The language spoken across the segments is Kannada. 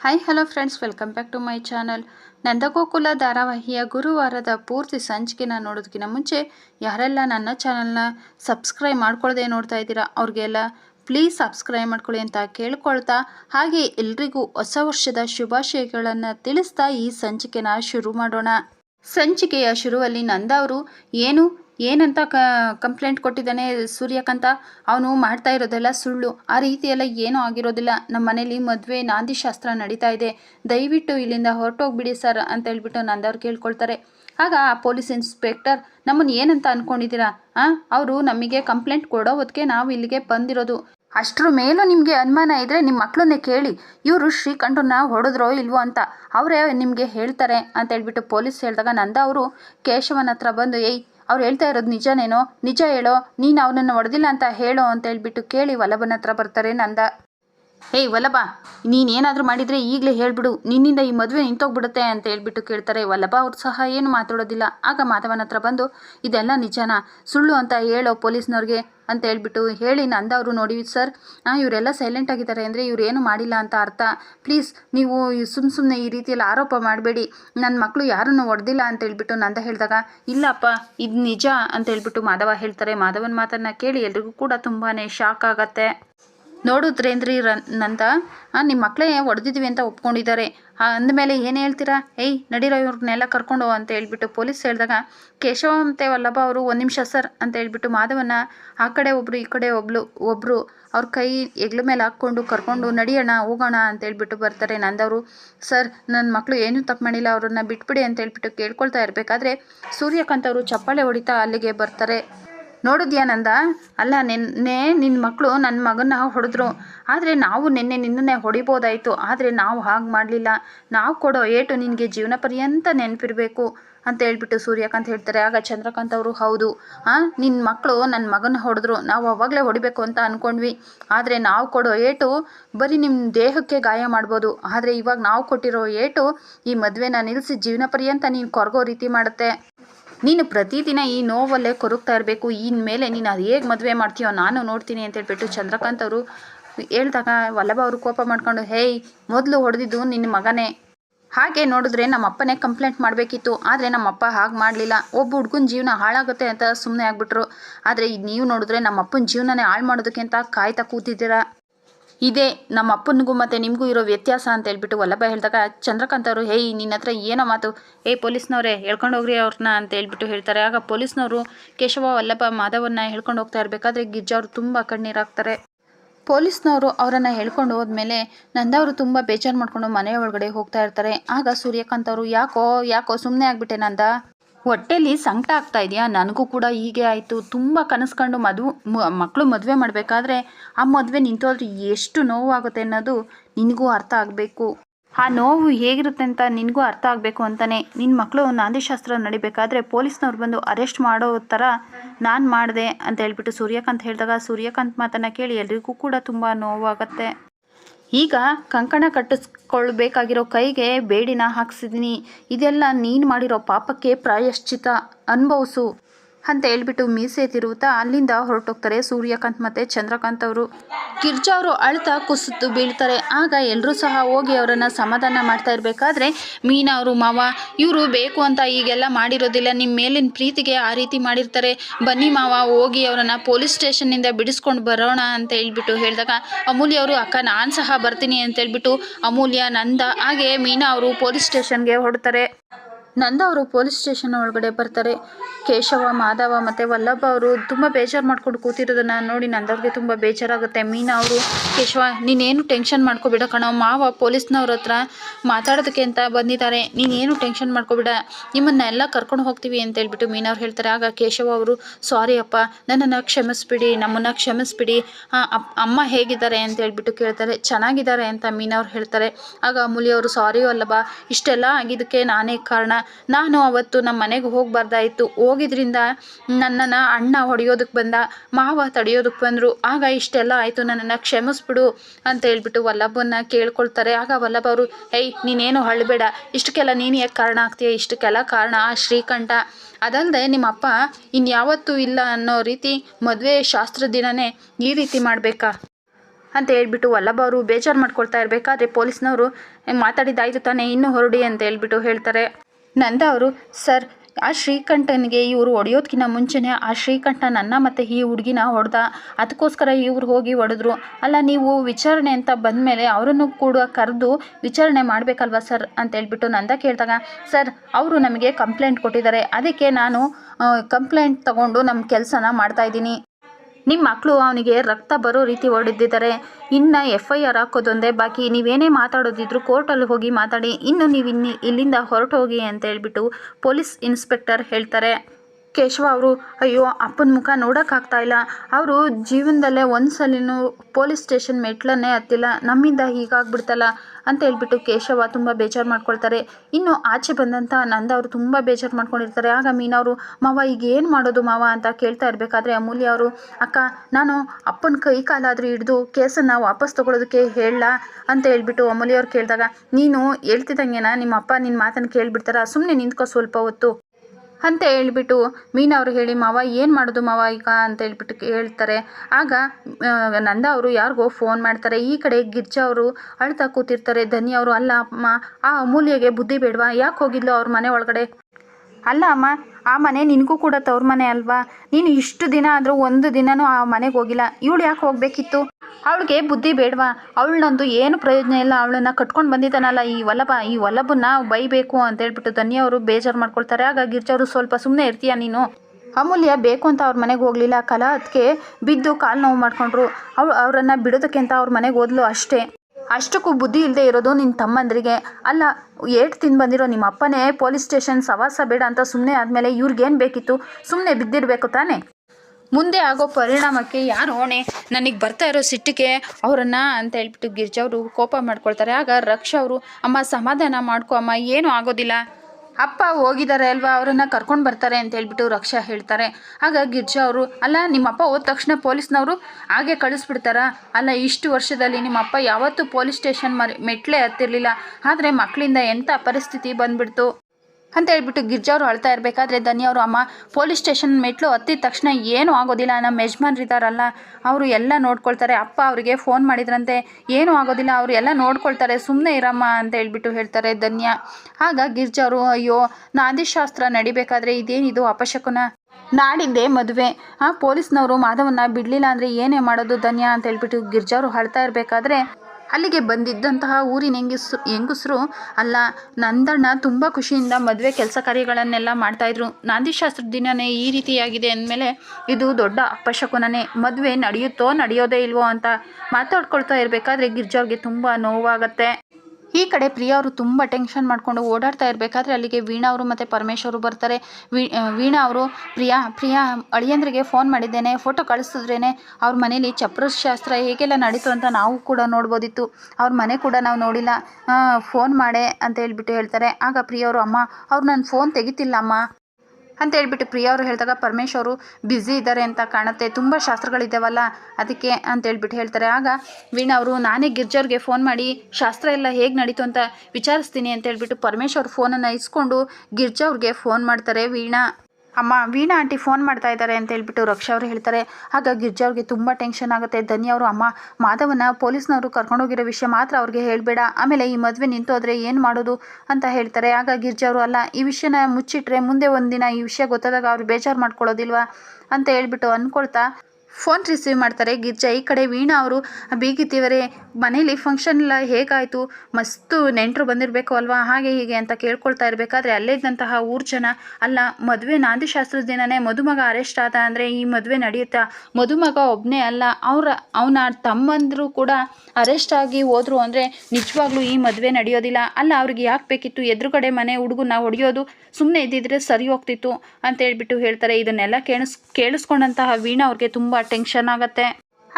Hi hello friends welcome back to my channel Nandagokula ಧಾರಾವಾಹಿಯ ಗುರುವಾರದ ಪೂರ್ತಿ ಸಂಚಿಕೆನ ನೋಡೋದಕ್ಕಿಂತ ಮುಂಚೆ ಯಾರೆಲ್ಲ ನನ್ನ ಚಾನಲ್ನ ಸಬ್ಸ್ಕ್ರೈಬ್ ಮಾಡ್ಕೊಳ್ಳದೆ ನೋಡ್ತಾ ಇದ್ದೀರಾ, ಅವ್ರಿಗೆಲ್ಲ ಪ್ಲೀಸ್ ಸಬ್ಸ್ಕ್ರೈಬ್ ಮಾಡ್ಕೊಳ್ಳಿ ಅಂತ ಕೇಳ್ಕೊಳ್ತಾ, ಹಾಗೆ ಎಲ್ರಿಗೂ ಹೊಸ ವರ್ಷದ ಶುಭಾಶಯಗಳನ್ನು ತಿಳಿಸ್ತಾ ಈ ಸಂಚಿಕೆನ ಶುರು ಮಾಡೋಣ. ಸಂಚಿಕೆಯ ಶುರುವಲ್ಲಿ ನಂದ ಅವರು, ಏನು? ಏನಂತ ಕ ಕಂಪ್ಲೇಂಟ್ ಕೊಟ್ಟಿದ್ದಾನೆ ಸೂರ್ಯಕಾಂತ? ಅವನು ಮಾಡ್ತಾ ಇರೋದೆಲ್ಲ ಸುಳ್ಳು. ಆ ರೀತಿ ಎಲ್ಲ ಏನೂ ಆಗಿರೋದಿಲ್ಲ. ನಮ್ಮ ಮನೇಲಿ ಮದುವೆ ನಾಂದಿ ಶಾಸ್ತ್ರ ನಡೀತಾ ಇದೆ. ದಯವಿಟ್ಟು ಇಲ್ಲಿಂದ ಹೊರಟೋಗ್ಬಿಡಿ ಸರ್ ಅಂತ ಹೇಳ್ಬಿಟ್ಟು ನಂದವ್ರು ಕೇಳ್ಕೊಳ್ತಾರೆ. ಆಗ ಆ ಪೊಲೀಸ್ ಇನ್ಸ್ಪೆಕ್ಟರ್ ನಮ್ಮನ್ನು ಏನಂತ ಅಂದ್ಕೊಂಡಿದ್ದೀರಾ ಹಾಂ ಅವರು ನಮಗೆ ಕಂಪ್ಲೇಂಟ್ ಕೊಡೋ ಹೊತ್ತಿಗೆ ನಾವು ಇಲ್ಲಿಗೆ ಬಂದಿರೋದು. ಅಷ್ಟರ ಮೇಲೂ ನಿಮಗೆ ಅನುಮಾನ ಇದ್ದರೆ ನಿಮ್ಮ ಮಕ್ಕಳನ್ನೇ ಕೇಳಿ. ಇವರು ಶ್ರೀಕಂಠನ ಹೊಡೆದ್ರೋ ಇಲ್ವೋ ಅಂತ ಅವರೇ ನಿಮಗೆ ಹೇಳ್ತಾರೆ ಅಂತ ಹೇಳ್ಬಿಟ್ಟು ಪೊಲೀಸ್ ಹೇಳಿದಾಗ ನಂದ ಅವರು ಕೇಶವನ ಹತ್ರ ಬಂದು, ಏಯ್ ಅವ್ರು ಹೇಳ್ತಾ ಇರೋದು ನಿಜನೇನೋ, ನಿಜ ಹೇಳೋ, ನೀನು ಅವನನ್ನು ಹೊಡೆದಿಲ್ಲ ಅಂತ ಹೇಳೋ ಅಂತ ಹೇಳ್ಬಿಟ್ಟು ಕೇಳಿ ವಲ್ಲಭನ ಹತ್ರ ಬರ್ತಾರೆ ನಂದ. ಹೇಯ್ ವಲ್ಲಭ, ನೀನೇನಾದರೂ ಮಾಡಿದರೆ ಈಗಲೇ ಹೇಳಿಬಿಡು. ನಿನ್ನಿಂದ ಈ ಮದುವೆ ನಿಂತೋಗ್ಬಿಡುತ್ತೆ ಅಂತ ಹೇಳ್ಬಿಟ್ಟು ಕೇಳ್ತಾರೆ ವಲ್ಲಭ. ಅವ್ರು ಸಹ ಏನು ಮಾತಾಡೋದಿಲ್ಲ. ಆಗ ಮಾಧವನ ಹತ್ರ ಬಂದು, ಇದೆಲ್ಲ ನಿಜಾನ? ಸುಳ್ಳು ಅಂತ ಹೇಳೋ ಪೊಲೀಸ್ನವ್ರಿಗೆ ಅಂತ ಹೇಳ್ಬಿಟ್ಟು, ಹೇಳಿ ನಂದ ಅವರು ನೋಡಿ, ಸರ್ ಇವರೆಲ್ಲ ಸೈಲೆಂಟ್ ಆಗಿದ್ದಾರೆ ಅಂದರೆ ಇವ್ರು ಏನು ಮಾಡಿಲ್ಲ ಅಂತ ಅರ್ಥ. ಪ್ಲೀಸ್, ನೀವು ಸುಮ್ಮ ಸುಮ್ಮನೆ ಈ ರೀತಿಯಲ್ಲಿ ಆರೋಪ ಮಾಡಬೇಡಿ. ನನ್ನ ಮಕ್ಕಳು ಯಾರನ್ನು ಹೊಡೆದಿಲ್ಲ ಅಂತ ಹೇಳ್ಬಿಟ್ಟು ನಂದ ಹೇಳಿದಾಗ, ಇಲ್ಲಪ್ಪ, ಇದು ನಿಜ ಅಂತ ಹೇಳ್ಬಿಟ್ಟು ಮಾಧವ ಹೇಳ್ತಾರೆ. ಮಾಧವನ ಮಾತನ್ನು ಕೇಳಿ ಎಲ್ರಿಗೂ ಕೂಡ ತುಂಬಾ ಶಾಕ್ ಆಗತ್ತೆ. ನೋಡಿದ್ರೇನ್ರಿ ರನ್ ನಂದ ನಿಮ್ಮ ಮಕ್ಕಳೇ ಹೊಡೆದಿದ್ವಿ ಅಂತ ಒಪ್ಕೊಂಡಿದ್ದಾರೆ. ಅಂದಮೇಲೆ ಏನು ಹೇಳ್ತೀರಾ? ಏಯ್, ನಡೀರೋ ಇವ್ರನ್ನೆಲ್ಲ ಕರ್ಕೊಂಡು ಅಂತ ಹೇಳ್ಬಿಟ್ಟು ಪೊಲೀಸ್ ಹೇಳಿದಾಗ, ಕೇಶವ ಮತ್ತು ವಲ್ಲಭ ಅವರು ಒಂದು ನಿಮಿಷ ಸರ್ ಅಂತ ಹೇಳ್ಬಿಟ್ಟು ಮಾಧವನ ಆ ಕಡೆ ಒಬ್ಬರು ಈ ಕಡೆ ಒಬ್ಳು ಒಬ್ಬರು ಅವ್ರ ಕೈ ಎಗ್ಲ ಮೇಲೆ ಹಾಕ್ಕೊಂಡು ಕರ್ಕೊಂಡು ನಡಿಯೋಣ ಹೋಗೋಣ ಅಂತ ಹೇಳ್ಬಿಟ್ಟು ಬರ್ತಾರೆ ನಂದವರು ಸರ್ ನನ್ನ ಮಕ್ಕಳು ಏನೂ ತಪ್ಪು ಮಾಡಿಲ್ಲ, ಅವ್ರನ್ನ ಬಿಟ್ಬಿಡಿ ಅಂತ ಹೇಳ್ಬಿಟ್ಟು ಕೇಳ್ಕೊಳ್ತಾ ಇರಬೇಕಾದ್ರೆ ಸೂರ್ಯಕಾಂತ್ ಅವರು ಚಪ್ಪಾಳೆ ಹೊಡಿತಾ ಅಲ್ಲಿಗೆ ಬರ್ತಾರೆ. ನೋಡಿದ್ಯಾ ನಂದ? ಅಲ್ಲ, ನಿನ್ನೆ ನಿನ್ನ ಮಕ್ಕಳು ನನ್ನ ಮಗನ ಹೊಡೆದ್ರು. ಆದರೆ ನಾವು ನಿನ್ನೆ ನಿನ್ನನ್ನೇ ಹೊಡಿಬೋದಾಯಿತು. ಆದರೆ ನಾವು ಹಾಗೆ ಮಾಡಲಿಲ್ಲ. ನಾವು ಕೊಡೋ ಏಟು ನಿನಗೆ ಜೀವನ ಪರ್ಯಂತ ನೆನಪಿರಬೇಕು ಅಂತ ಹೇಳ್ಬಿಟ್ಟು ಸೂರ್ಯಕಾಂತ್ ಹೇಳ್ತಾರೆ. ಆಗ ಚಂದ್ರಕಾಂತ್ ಅವರು, ಹೌದು. ಹಾಂ ನಿನ್ನ ಮಕ್ಕಳು ನನ್ನ ಮಗನ ಹೊಡೆದ್ರು. ನಾವು ಅವಾಗಲೇ ಹೊಡಿಬೇಕು ಅಂತ ಅಂದ್ಕೊಂಡ್ವಿ ಆದರೆ ನಾವು ಕೊಡೋ ಏಟು ಬರೀ ನಿಮ್ಮ ದೇಹಕ್ಕೆ ಗಾಯ ಮಾಡ್ಬೋದು. ಆದರೆ ಇವಾಗ ನಾವು ಕೊಟ್ಟಿರೋ ಏಟು ಈ ಮದುವೆನ ನಿಲ್ಲಿಸಿ ಜೀವನ ಪರ್ಯಂತ ನೀನು ಕೊರಗೋ ರೀತಿ ಮಾಡುತ್ತೆ. ನೀನು ಪ್ರತಿದಿನ ಈ ನೋವಲ್ಲೇ ಕೊರಗ್ತಾ ಇರಬೇಕು, ಇನ್ಮೇಲೆ ನೀನು ಅದು ಹೇಗೆ ಮದುವೆ ಮಾಡ್ತೀಯೋ ನಾನು ನೋಡ್ತೀನಿ ಅಂತ ಹೇಳ್ಬಿಟ್ಟು ಚಂದ್ರಕಾಂತ್ ಅವರು ಹೇಳ್ದಾಗ ವಲ್ಲಭ ಅವರು ಕೋಪ ಮಾಡ್ಕೊಂಡು, ಹೇಯ್, ಮೊದಲು ಹೊಡೆದಿದ್ದು ನಿನ್ನ ಮಗನೇ. ಹಾಗೆ ನೋಡಿದ್ರೆ ನಮ್ಮಪ್ಪನೇ ಕಂಪ್ಲೇಂಟ್ ಮಾಡಬೇಕಿತ್ತು, ಆದರೆ ನಮ್ಮಪ್ಪ ಹಾಗೆ ಮಾಡಲಿಲ್ಲ. ಒಬ್ಬ ಹುಡ್ಗನ ಜೀವನ ಹಾಳಾಗುತ್ತೆ ಅಂತ ಸುಮ್ಮನೆ ಆಗಿಬಿಟ್ರು. ಆದರೆ ನೀವು ನೋಡಿದ್ರೆ ನಮ್ಮಪ್ಪನ ಜೀವನನೇ ಹಾಳು ಮಾಡೋದಕ್ಕೆ ಅಂತ ಕಾಯ್ತಾ ಕೂತಿದ್ದೀರಾ? ಇದೇ ನಮ್ಮ ಅಪ್ಪನಿಗೂ ಮತ್ತು ನಿಮಗೂ ಇರೋ ವ್ಯತ್ಯಾಸ ಅಂತ ಹೇಳ್ಬಿಟ್ಟು ವಲ್ಲಭ ಹೇಳಿದಾಗ ಚಂದ್ರಕಾಂತ್ ಅವರು, ಹೇಯ್, ನಿನ್ನ ಹತ್ರ ಏನೋ ಮಾತು. ಏ, ಪೊಲೀಸ್ನವರೇ ಹೇಳ್ಕೊಂಡು ಹೋಗ್ರಿ ಅವ್ರನ್ನ ಅಂತ ಹೇಳ್ಬಿಟ್ಟು ಹೇಳ್ತಾರೆ. ಆಗ ಪೊಲೀಸ್ನವರು ಕೇಶವ, ವಲ್ಲಭ, ಮಾಧವನ್ನ ಹೇಳ್ಕೊಂಡು ಹೋಗ್ತಾ ಇರಬೇಕಾದ್ರೆ ಗಿರ್ಜಾ ಅವರು ತುಂಬ ಕಣ್ಣೀರಾಗ್ತಾರೆ. ಪೊಲೀಸ್ನವರು ಅವರನ್ನು ಹೇಳ್ಕೊಂಡು ಹೋದ್ಮೇಲೆ ನಂದವರು ತುಂಬ ಬೇಜಾರು ಮಾಡಿಕೊಂಡು ಮನೆ ಒಳಗಡೆ ಹೋಗ್ತಾ ಇರ್ತಾರೆ. ಆಗ ಸೂರ್ಯಕಾಂತ್ ಅವರು, ಯಾಕೋ ಯಾಕೋ ಸುಮ್ಮನೆ ಆಗ್ಬಿಟ್ಟೆ ನಂದ? ಹೊಟ್ಟೆಲಿ ಸಂಕಟ ಆಗ್ತಾ ಇದೆಯಾ? ನನಗೂ ಕೂಡ ಹೀಗೆ ಆಯಿತು. ತುಂಬ ಕನಸ್ಕೊಂಡು ಮದುವೆ ಮಕ್ಕಳು ಮದುವೆ ಮಾಡಬೇಕಾದ್ರೆ ಆ ಮದುವೆ ನಿಂತೋದ್ರೆ ಎಷ್ಟು ನೋವಾಗುತ್ತೆ ಅನ್ನೋದು ನಿನಗೂ ಅರ್ಥ ಆಗಬೇಕು. ಆ ನೋವು ಹೇಗಿರುತ್ತೆ ಅಂತ ನಿನಗೂ ಅರ್ಥ ಆಗಬೇಕು ಅಂತಲೇ ನಿನ್ನ ಮಕ್ಕಳು ನಾಂದಿಶಾಸ್ತ್ರ ನಡಿಬೇಕಾದ್ರೆ ಪೊಲೀಸ್ನವ್ರು ಬಂದು ಅರೆಸ್ಟ್ ಮಾಡೋ ಥರ ನಾನು ಮಾಡಿದೆ ಅಂತ ಹೇಳಿಬಿಟ್ಟು ಸೂರ್ಯಕಾಂತ್ ಹೇಳಿದಾಗ ಸೂರ್ಯಕಾಂತ್ ಮಾತನ್ನು ಕೇಳಿ ಎಲ್ರಿಗೂ ಕೂಡ ತುಂಬ ನೋವಾಗತ್ತೆ. ಈಗ ಕಂಕಣ ಕಟ್ಟಿಸ್ಕೊಳ್ಬೇಕಾಗಿರೋ ಕೈಗೆ ಬೇಡಿನ ಹಾಕ್ಸಿದ್ದೀನಿ ಇದೆಲ್ಲ ನೀನು ಮಾಡಿರೋ ಪಾಪಕ್ಕೆ ಪ್ರಾಯಶ್ಚಿತ. ಅನುಭವಿಸು. ಅಂತ ಹೇಳ್ಬಿಟ್ಟು ಮೀಸೆ ತಿರುಗುತ್ತಾ ಅಲ್ಲಿಂದ ಹೊರಟೋಗ್ತಾರೆ ಸೂರ್ಯಕಾಂತ್ ಮತ್ತು ಚಂದ್ರಕಾಂತ್ ಅವರು. ಗಿರ್ಜಾ ಅವರು ಅಳ್ತಾ ಕುಸಿತು ಬೀಳ್ತಾರೆ. ಆಗ ಎಲ್ಲರೂ ಸಹ ಹೋಗಿ ಅವರನ್ನು ಸಮಾಧಾನ ಮಾಡ್ತಾ ಇರಬೇಕಾದ್ರೆ ಮೀನಾ ಅವರು, ಮಾವ, ಇವರು ಬೇಕು ಅಂತ ಈಗೆಲ್ಲ ಮಾಡಿರೋದಿಲ್ಲ. ನಿಮ್ಮ ಮೇಲಿನ ಪ್ರೀತಿಗೆ ಆ ರೀತಿ ಮಾಡಿರ್ತಾರೆ. ಬನ್ನಿ ಮಾವ, ಹೋಗಿ ಅವರನ್ನು ಪೊಲೀಸ್ ಸ್ಟೇಷನ್ನಿಂದ ಬಿಡಿಸ್ಕೊಂಡು ಬರೋಣ ಅಂತ ಹೇಳ್ಬಿಟ್ಟು ಹೇಳಿದಾಗ, ಅಮೂಲ್ಯ ಅವರು, ಅಕ್ಕ, ನಾನು ಸಹ ಬರ್ತೀನಿ ಅಂತ ಹೇಳ್ಬಿಟ್ಟು ಅಮೂಲ್ಯ, ನಂದ, ಹಾಗೆ ಮೀನಾ ಅವರು ಪೊಲೀಸ್ ಸ್ಟೇಷನ್ಗೆ ಹೊರಡ್ತಾರೆ. ನಂದ ಅವರು ಪೊಲೀಸ್ ಸ್ಟೇಷನ್ ಒಳಗಡೆ ಬರ್ತಾರೆ. ಕೇಶವ, ಮಾಧವ ಮತ್ತು ವಲ್ಲಭ ಅವರು ತುಂಬ ಬೇಜಾರು ಮಾಡ್ಕೊಂಡು ಕೂತಿರೋದನ್ನು ನೋಡಿ ನಂದವ್ರಿಗೆ ತುಂಬ ಬೇಜಾರಾಗುತ್ತೆ. ಮೀನಾ ಅವರು, ಕೇಶವ, ನೀನೇನು ಟೆನ್ಷನ್ ಮಾಡ್ಕೋಬೇಡ ಕಣೋ. ಮಾವ ಪೊಲೀಸ್ನವ್ರ ಹತ್ರ ಮಾತಾಡೋದಕ್ಕೆ ಅಂತ ಬಂದಿದ್ದಾರೆ. ನೀನೇನು ಟೆನ್ಷನ್ ಮಾಡ್ಕೋಬೇಡ. ನಿಮ್ಮನ್ನೆಲ್ಲ ಕರ್ಕೊಂಡು ಹೋಗ್ತೀವಿ ಅಂತ ಹೇಳ್ಬಿಟ್ಟು ಮೀನವ್ರು ಹೇಳ್ತಾರೆ. ಆಗ ಕೇಶವ ಅವರು, ಸಾರಿ ಅಪ್ಪ, ನನ್ನನ್ನು ಕ್ಷಮಿಸ್ಬಿಡಿ, ನಮ್ಮನ್ನು ಕ್ಷಮಿಸ್ಬಿಡಿ. ಅಮ್ಮ ಹೇಗಿದ್ದಾರೆ ಅಂತ ಹೇಳ್ಬಿಟ್ಟು ಕೇಳ್ತಾರೆ. ಚೆನ್ನಾಗಿದ್ದಾರೆ ಅಂತ ಮೀನವ್ರು ಹೇಳ್ತಾರೆ. ಆಗ ಮುಲಿಯವರು ಅವರು ಸಾರಿ ಅಲ್ಲವಾ ಇಷ್ಟೆಲ್ಲ ಆಗಿದ್ದಕ್ಕೆ ನಾನೇ ಕಾರಣ. ನಾನು ಅವತ್ತು ನಮ್ಮ ಮನೆಗೆ ಹೋಗಬಾರ್ದಾಯಿತು. ಹೋಗಿದ್ರಿಂದ ನನ್ನನ್ನು ಅಣ್ಣ ಹೊಡೆಯೋದಕ್ಕೆ ಬಂದ, ಮಾವ ತಡೆಯೋದಕ್ಕೆ ಬಂದರು. ಆಗ ಇಷ್ಟೆಲ್ಲ ಆಯಿತು, ನನ್ನನ್ನು ಕ್ಷಮಿಸ್ಬಿಡು ಅಂತ ಹೇಳ್ಬಿಟ್ಟು ವಲ್ಲಭನ್ನ ಕೇಳ್ಕೊಳ್ತಾರೆ. ಆಗ ವಲ್ಲಭ ಅವರು, ಏಯ್, ನೀನೇನು ಹಳ್ಳಬೇಡ ಇಷ್ಟಕ್ಕೆಲ್ಲ ನೀನು ಯಾಕೆ ಕಾರಣ ಆಗ್ತೀಯ? ಇಷ್ಟಕ್ಕೆಲ್ಲ ಕಾರಣ ಶ್ರೀಕಂಠ. ಅದಲ್ಲದೆ ನಿಮ್ಮಪ್ಪ ಇನ್ಯಾವತ್ತೂ ಇಲ್ಲ ಅನ್ನೋ ರೀತಿ ಮದುವೆ ಶಾಸ್ತ್ರ ದಿನನೇ ಈ ರೀತಿ ಮಾಡಬೇಕಾ? ಅಂತ ಹೇಳ್ಬಿಟ್ಟು ವಲ್ಲಭ ಅವರು ಬೇಜಾರು ಮಾಡ್ಕೊಳ್ತಾ ಇರಬೇಕಾದ್ರೆ ಪೊಲೀಸ್ನವರು ಮಾತಾಡಿದ್ದಾಯಿತು ತಾನೇ, ಇನ್ನೂ ಹೊರಡಿ ಅಂತ ಹೇಳ್ಬಿಟ್ಟು ಹೇಳ್ತಾರೆ. ನಂದ ಅವರು, ಸರ್, ಆ ಶ್ರೀಕಂಠನಿಗೆ ಇವರು ಹೊಡೆಯೋದಕ್ಕಿಂತ ಮುಂಚೆನೇ ಆ ಶ್ರೀಕಂಠ ನನ್ನ ಮತ್ತು ಈ ಹುಡುಗಿನ ಹೊಡೆದ. ಅದಕ್ಕೋಸ್ಕರ ಇವ್ರು ಹೋಗಿ ಹೊಡೆದ್ರು. ಅಲ್ಲ, ನೀವು ವಿಚಾರಣೆ ಅಂತ ಬಂದಮೇಲೆ ಅವರನ್ನು ಕೂಡ ಕರೆದು ವಿಚಾರಣೆ ಮಾಡಬೇಕಲ್ವ ಸರ್? ಅಂತ ಹೇಳ್ಬಿಟ್ಟು ನಂದ ಕೇಳಿದಾಗ, ಸರ್, ಅವರು ನಮಗೆ ಕಂಪ್ಲೇಂಟ್ ಕೊಟ್ಟಿದ್ದಾರೆ. ಅದಕ್ಕೆ ನಾನು ಕಂಪ್ಲೇಂಟ್ ತಗೊಂಡು ನಮ್ಮ ಕೆಲಸನ ಮಾಡ್ತಾಯಿದ್ದೀನಿ ನಿಮ್ಮ ಮಕ್ಕಳು ಅವನಿಗೆ ರಕ್ತ ಬರೋ ರೀತಿ ಹೊಡೆದಿದ್ದಾರೆ ಇನ್ನು ಎಫ್ ಐ ಆರ್ ಹಾಕೋದೊಂದೇ ಬಾಕಿ. ನೀವೇನೇ ಮಾತಾಡೋದಿದ್ರು ಕೋರ್ಟಲ್ಲಿ ಹೋಗಿ ಮಾತಾಡಿ. ಇನ್ನು ನೀವು ಇನ್ನಿ ಇಲ್ಲಿಂದ ಹೊರಟು ಹೋಗಿ ಅಂತ ಹೇಳ್ಬಿಟ್ಟು ಪೊಲೀಸ್ ಇನ್ಸ್ಪೆಕ್ಟರ್ ಹೇಳ್ತಾರೆ. ಕೇಶವ ಅವರು, ಅಯ್ಯೋ, ಅಪ್ಪನ ಮುಖ ನೋಡೋಕ್ಕಾಗ್ತಾ ಇಲ್ಲ. ಅವರು ಜೀವನದಲ್ಲೇ ಒಂದು ಸಲಿನೂ ಪೊಲೀಸ್ ಸ್ಟೇಷನ್ ಮೆಟ್ಲನ್ನೇ ಹತ್ತಿಲ್ಲ. ನಮ್ಮಿಂದ ಹೀಗಾಗ್ಬಿಡ್ತಲ್ಲ. ಅಂತ ಹೇಳ್ಬಿಟ್ಟು ಕೇಶವ ತುಂಬ ಬೇಜಾರು ಮಾಡ್ಕೊಳ್ತಾರೆ. ಇನ್ನು ಆಚೆ ಬಂದಂಥ ನಂದ ಅವರು ತುಂಬ ಬೇಜಾರು ಮಾಡ್ಕೊಂಡಿರ್ತಾರೆ. ಆಗ ಮೀನವರು ಮಾವ ಈಗ ಏನು ಮಾಡೋದು ಮಾವ ಅಂತ ಕೇಳ್ತಾ ಇರಬೇಕಾದ್ರೆ ಅಮೂಲ್ಯ ಅವರು, ಅಕ್ಕ, ನಾನು ಅಪ್ಪನ ಕೈ ಕಾಲಾದರೂ ಹಿಡಿದು ಕೇಸನ್ನು ವಾಪಸ್ ತೊಗೊಳೋದಕ್ಕೆ ಹೇಳ ಅಂತ ಹೇಳ್ಬಿಟ್ಟು ಅಮೂಲ್ಯ ಅವ್ರು ಕೇಳಿದಾಗ, ನೀನು ಹೇಳ್ತಿದ್ದಂಗೆನಾ? ನಿಮ್ಮ ಅಪ್ಪ ನಿನ್ನ ಮಾತನ್ನು ಕೇಳಿಬಿಡ್ತಾರ? ಸುಮ್ಮನೆ ನಿಂತ್ಕೋ ಸ್ವಲ್ಪ ಹೊತ್ತು. ಅಂತ ಹೇಳ್ಬಿಟ್ಟು ಮೀನಾ ಅವರು ಹೇಳಿ, ಮಾವ, ಏನು ಮಾಡೋದು ಮಾವ ಈಗ? ಅಂತ ಹೇಳ್ಬಿಟ್ಟು ಹೇಳ್ತಾರೆ. ಆಗ ನಂದ ಅವರು ಯಾರಿಗೋ ಫೋನ್ ಮಾಡ್ತಾರೆ. ಈ ಕಡೆ ಗಿರ್ಜಾ ಅವರು ಅಳ್ತಾ ಕೂತಿರ್ತಾರೆ. ಧನಿ ಅವರು, ಅಲ್ಲ, ಅಮ್ಮ, ಆ ಅಮೂಲ್ಯಗೆ ಬುದ್ಧಿ ಬೇಡವಾ? ಯಾಕೆ ಹೋಗಿದ್ಲು ಅವ್ರ ಮನೆ ಒಳಗಡೆ? ಅಲ್ಲ, ಅಮ್ಮ ಆ ಮನೆ ನಿನಗೂ ಕೂಡ ತವ್ರ ಮನೆ ಅಲ್ವಾ? ನೀನು ಇಷ್ಟು ದಿನ ಆದರೂ ಒಂದು ದಿನನೂ ಆ ಮನೆಗೆ ಹೋಗಿಲ್ಲ. ಇವಳು ಯಾಕೆ ಹೋಗಬೇಕಿತ್ತು? ಅವಳಿಗೆ ಬುದ್ಧಿ ಬೇಡವಾ? ಅವಳನ್ನೊಂದು ಏನು ಪ್ರಯೋಜನ ಇಲ್ಲ. ಅವಳನ್ನ ಕಟ್ಕೊಂಡು ಬಂದಿದ್ದಾನಲ್ಲ ಈ ವಲ್ಲಭ. ಈ ವಲ್ಲಭನ್ನ ಬೈಬೇಕು ಅಂತ ಹೇಳ್ಬಿಟ್ಟು ಧನ್ಯವರು ಬೇಜಾರು ಮಾಡ್ಕೊಳ್ತಾರೆ. ಆಗ ಗಿರ್ಜವರು ಸ್ವಲ್ಪ ಸುಮ್ಮನೆ ಇರ್ತೀಯ ನೀನು? ಅಮೂಲ್ಯ ಬೇಕು ಅಂತ ಅವ್ರ ಮನೆಗೆ ಹೋಗಲಿಲ್ಲ. ಕಲಾ ಅದಕ್ಕೆ ಬಿದ್ದು ಕಾಲು ನೋವು ಮಾಡ್ಕೊಂಡ್ರು. ಅವ್ರು ಅವರನ್ನು ಬಿಡೋದಕ್ಕೆ ಅಂತ ಅವ್ರ ಮನೆಗೆ ಹೋದ್ಲು ಅಷ್ಟೇ. ಅಷ್ಟಕ್ಕೂ ಬುದ್ಧಿ ಇಲ್ಲದೆ ಇರೋದು ನಿನ್ನ ತಮ್ಮಂದ್ರಿಗೆ. ಅಲ್ಲ ಏಟ್ ತಿಂದು ಬಂದಿರೋ ನಿಮ್ಮ ಅಪ್ಪನೇ ಪೊಲೀಸ್ ಸ್ಟೇಷನ್ ಸವಾಸ ಬೇಡ ಅಂತ ಸುಮ್ಮನೆ ಆದಮೇಲೆ ಇವ್ರಿಗೇನು ಬೇಕಿತ್ತು? ಸುಮ್ಮನೆ ಬಿದ್ದಿರಬೇಕು ತಾನೆ? ಮುಂದೆ ಆಗೋ ಪರಿಣಾಮಕ್ಕೆ ಯಾರು ಹೊಣೆ? ನನಗೆ ಬರ್ತಾ ಇರೋ ಸಿಟ್ಟಿಗೆ ಅವರನ್ನ ಅಂತ ಹೇಳ್ಬಿಟ್ಟು ಗಿರ್ಜಾ ಅವರು ಕೋಪ ಮಾಡ್ಕೊಳ್ತಾರೆ. ಆಗ ರಕ್ಷ ಅವರು, ಅಮ್ಮ, ಸಮಾಧಾನ ಮಾಡ್ಕೊ ಅಮ್ಮ, ಏನೂ ಆಗೋದಿಲ್ಲ. ಅಪ್ಪ ಹೋಗಿದ್ದಾರೆ ಅಲ್ವಾ, ಅವರನ್ನು ಕರ್ಕೊಂಡು ಬರ್ತಾರೆ ಅಂತ ಹೇಳ್ಬಿಟ್ಟು ರಕ್ಷಾ ಹೇಳ್ತಾರೆ. ಆಗ ಗಿರ್ಜಾ ಅವರು, ಅಲ್ಲ, ನಿಮ್ಮಪ್ಪ ಹೋದ ತಕ್ಷಣ ಪೊಲೀಸ್ನವರು ಹಾಗೆ ಕಳಿಸ್ಬಿಡ್ತಾರಾ? ಅಲ್ಲ, ಇಷ್ಟು ವರ್ಷದಲ್ಲಿ ನಿಮ್ಮಪ್ಪ ಯಾವತ್ತೂ ಪೊಲೀಸ್ ಸ್ಟೇಷನ್ ಮರಿ ಮೆಟ್ಲೇ ಹತ್ತಿರಲಿಲ್ಲ. ಆದರೆ ಮಕ್ಕಳಿಂದ ಎಂಥ ಪರಿಸ್ಥಿತಿ ಬಂದ್ಬಿಡ್ತು? ಅಂತ ಹೇಳ್ಬಿಟ್ಟು ಗಿರ್ಜಾ ಅವರು ಅಳ್ತಾ ಇರಬೇಕಾದ್ರೆ ಧನ್ಯ ಅವರು, ಅಮ್ಮ, ಪೊಲೀಸ್ ಸ್ಟೇಷನ್ ಮೆಟ್ಲು ಹತ್ತಿದ ತಕ್ಷಣ ಏನೂ ಆಗೋದಿಲ್ಲ. ನಮ್ಮ ಯಜಮಾನ್ರು ಇದ್ದಾರಲ್ಲ ಅವರು ಎಲ್ಲ ನೋಡ್ಕೊಳ್ತಾರೆ. ಅಪ್ಪ ಅವರಿಗೆ ಫೋನ್ ಮಾಡಿದ್ರಂತೆ, ಏನೂ ಆಗೋದಿಲ್ಲ. ಅವರು ಎಲ್ಲ ನೋಡ್ಕೊಳ್ತಾರೆ. ಸುಮ್ಮನೆ ಇರಮ್ಮ ಅಂತ ಹೇಳ್ಬಿಟ್ಟು ಹೇಳ್ತಾರೆ ಧನ್ಯ. ಆಗ ಗಿರ್ಜಾ ಅವರು, ಅಯ್ಯೋ, ನಾದಿಶಾಸ್ತ್ರ ನಡಿಬೇಕಾದ್ರೆ ಇದೇನಿದು? ಅಪಶಕುನ? ನಾಡಿದ್ದೆ ಮದುವೆ. ಆ ಪೊಲೀಸ್ನವರು ಮಾಧವನ್ನ ಬಿಡಲಿಲ್ಲ ಅಂದರೆ ಏನೇ ಮಾಡೋದು ಧನ್ಯ ಅಂತ ಹೇಳ್ಬಿಟ್ಟು ಗಿರ್ಜಾ ಅವರು ಅಳ್ತಾ ಇರಬೇಕಾದ್ರೆ ಅಲ್ಲಿಗೆ ಬಂದಿದ್ದಂತಹ ಊರಿನ ಹೆಂಗಸ್ರು ಹೆಂಗಸರು, ಅಲ್ಲ, ನಂದಣ್ಣ ತುಂಬ ಖುಷಿಯಿಂದ ಮದುವೆ ಕೆಲಸ ಕಾರ್ಯಗಳನ್ನೆಲ್ಲ ಮಾಡ್ತಾಯಿದ್ರು ನಾಂದಿಶಾಸ್ತ್ರದ ದಿನವೇ ಈ ರೀತಿಯಾಗಿದೆ ಅಂದಮೇಲೆ ಇದು ದೊಡ್ಡ ಅಪಶಕುನನೇ. ಮದುವೆ ನಡೆಯುತ್ತೋ ನಡೆಯೋದೇ ಇಲ್ವೋ ಅಂತ ಮಾತಾಡ್ಕೊಳ್ತಾ ಇರಬೇಕಾದ್ರೆ ಗಿರ್ಜಾವ್ರಿಗೆ ತುಂಬ ನೋವಾಗತ್ತೆ. ಈ ಕಡೆ ಪ್ರಿಯಾ ಅವರು ತುಂಬ ಟೆನ್ಷನ್ ಮಾಡಿಕೊಂಡು ಓಡಾಡ್ತಾ ಇರಬೇಕಾದ್ರೆ ಅಲ್ಲಿಗೆ ವೀಣಾ ಅವರು ಮತ್ತು ಪರಮೇಶ್ ಅವರು ಬರ್ತಾರೆ. ವೀಣಾ ಅವರು, ಪ್ರಿಯಾ ಪ್ರಿಯಾ ಅಳಿಯಂದ್ರಿಗೆ ಫೋನ್ ಮಾಡಿದ್ದೇನೆ ಫೋಟೋ ಕಳಿಸಿದ್ರೇ ಅವ್ರ ಮನೇಲಿ ಚಪ್ರಶಾಸ್ತ್ರ ಹೇಗೆಲ್ಲ ನಡೀತು ಅಂತ ನಾವು ಕೂಡ ನೋಡ್ಬೋದಿತ್ತು. ಅವ್ರ ಮನೆ ಕೂಡ ನಾವು ನೋಡಿಲ್ಲ. ಫೋನ್ ಮಾಡೆ ಅಂತ ಹೇಳ್ಬಿಟ್ಟು ಹೇಳ್ತಾರೆ. ಆಗ ಪ್ರಿಯಾ ಅವರು, ಅಮ್ಮ, ಅವ್ರು ನನ್ನ ಫೋನ್ ತೆಗಿತಿಲ್ಲ, ಅಮ್ಮ. ಅಂತ ಹೇಳ್ಬಿಟ್ಟು ಪ್ರಿಯಾ ಅವರು ಹೇಳಿದಾಗ ಪರಮೇಶ್ ಅವರು ಬ್ಯುಸಿ ಇದ್ದಾರೆ ಅಂತ ಕಾಣುತ್ತೆ. ತುಂಬ ಶಾಸ್ತ್ರಗಳಿದ್ದಾವಲ್ಲ, ಅದಕ್ಕೆ ಅಂತ ಹೇಳ್ಬಿಟ್ಟು ಹೇಳ್ತಾರೆ. ಆಗ ವೀಣಾ ಅವರು, ನಾನೇ ಗಿರ್ಜಾರ್ಗೆ ಫೋನ್ ಮಾಡಿ, ಶಾಸ್ತ್ರ ಎಲ್ಲ ಹೇಗೆ ನಡೀತು ಅಂತ ವಿಚಾರಿಸ್ತೀನಿ ಅಂತ ಹೇಳ್ಬಿಟ್ಟು ಪರಮೇಶ್ ಅವ್ರ ಫೋನನ್ನು ಇಸ್ಕೊಂಡು ಗಿರ್ಜಾ ಅವ್ರಿಗೆ ಫೋನ್ ಮಾಡ್ತಾರೆ. ವೀಣಾ ಅಮ್ಮ, ವೀಣಾ ಆಂಟಿ ಫೋನ್ ಮಾಡ್ತಾ ಇದ್ದಾರೆ ಅಂತ ಹೇಳ್ಬಿಟ್ಟು ರಕ್ಷಾ ಅವರು ಹೇಳ್ತಾರೆ. ಆಗ ಗಿರ್ಜಾ ಅವ್ರಿಗೆ ತುಂಬ ಟೆನ್ಷನ್ ಆಗುತ್ತೆ. ಧನ್ಯ ಅವರು, ಅಮ್ಮ ಮಾಧವನ ಪೊಲೀಸ್ನವರು ಕರ್ಕೊಂಡೋಗಿರೋ ವಿಷಯ ಮಾತ್ರ ಅವ್ರಿಗೆ ಹೇಳಬೇಡ. ಆಮೇಲೆ ಈ ಮದುವೆ ನಿಂತೋದ್ರೆ ಏನು ಮಾಡೋದು ಅಂತ ಹೇಳ್ತಾರೆ. ಆಗ ಗಿರ್ಜಾ ಅವರು, ಅಲ್ಲ, ಈ ವಿಷಯನ ಮುಚ್ಚಿಟ್ರೆ ಮುಂದೆ ಒಂದಿನ ಈ ವಿಷಯ ಗೊತ್ತಾದಾಗ ಅವ್ರು ಬೇಜಾರು ಮಾಡ್ಕೊಳ್ಳೋದಿಲ್ವಾ ಅಂತ ಹೇಳ್ಬಿಟ್ಟು ಅಂದ್ಕೊಳ್ತಾ ಫೋನ್ ರಿಸೀವ್ ಮಾಡ್ತಾರೆ. ಗಿರ್ಜಾ, ಈ ಕಡೆ ವೀಣಾ ಅವರು ಬೀಗಿತಿವರೇ ಮನೇಲಿ ಫಂಕ್ಷನ್ ಎಲ್ಲ ಹೇಗಾಯಿತು? ಮಸ್ತು ನೆಂಟರು ಬಂದಿರಬೇಕು ಅಲ್ವಾ? ಹಾಗೆ ಹೀಗೆ ಅಂತ ಕೇಳ್ಕೊಳ್ತಾ ಇರಬೇಕಾದ್ರೆ ಅಲ್ಲೇ ಇದ್ದಂತಹ ಊರು ಜನ, ಅಲ್ಲ, ಮದುವೆ ನಾಂದಿಶಾಸ್ತ್ರದ ದಿನನೇ ಮದುಮಗ ಅರೆಸ್ಟ್ ಆದ ಅಂದರೆ ಈ ಮದುವೆ ನಡೆಯುತ್ತಾ? ಮದುಮಗ ಒಬ್ಬನೇ ಅಲ್ಲ, ಅವರ, ಅವನ ತಮ್ಮಂದರು ಕೂಡ ಅರೆಸ್ಟ್ ಆಗಿ ಹೋದ್ರು ಅಂದರೆ ನಿಜವಾಗ್ಲೂ ಈ ಮದುವೆ ನಡೆಯೋದಿಲ್ಲ. ಅಲ್ಲ, ಅವ್ರಿಗೆ ಯಾಕೆ ಬೇಕಿತ್ತು? ಎದುರುಗಡೆ ಮನೆ ಹುಡುಗನ ಹೊಡೆಯೋದು ಸುಮ್ಮನೆ ಇದ್ದಿದ್ರೆ ಸರಿ ಹೋಗ್ತಿತ್ತು ಅಂತ ಹೇಳ್ಬಿಟ್ಟು ಹೇಳ್ತಾರೆ. ಇದನ್ನೆಲ್ಲ ಕೇಳಿಸ್, ಕೇಳಿಸ್ಕೊಂಡಂತಹ ವೀಣಾ ಅವ್ರಿಗೆ ತುಂಬ ಟೆನ್ಷನ್ ಆಗುತ್ತೆ.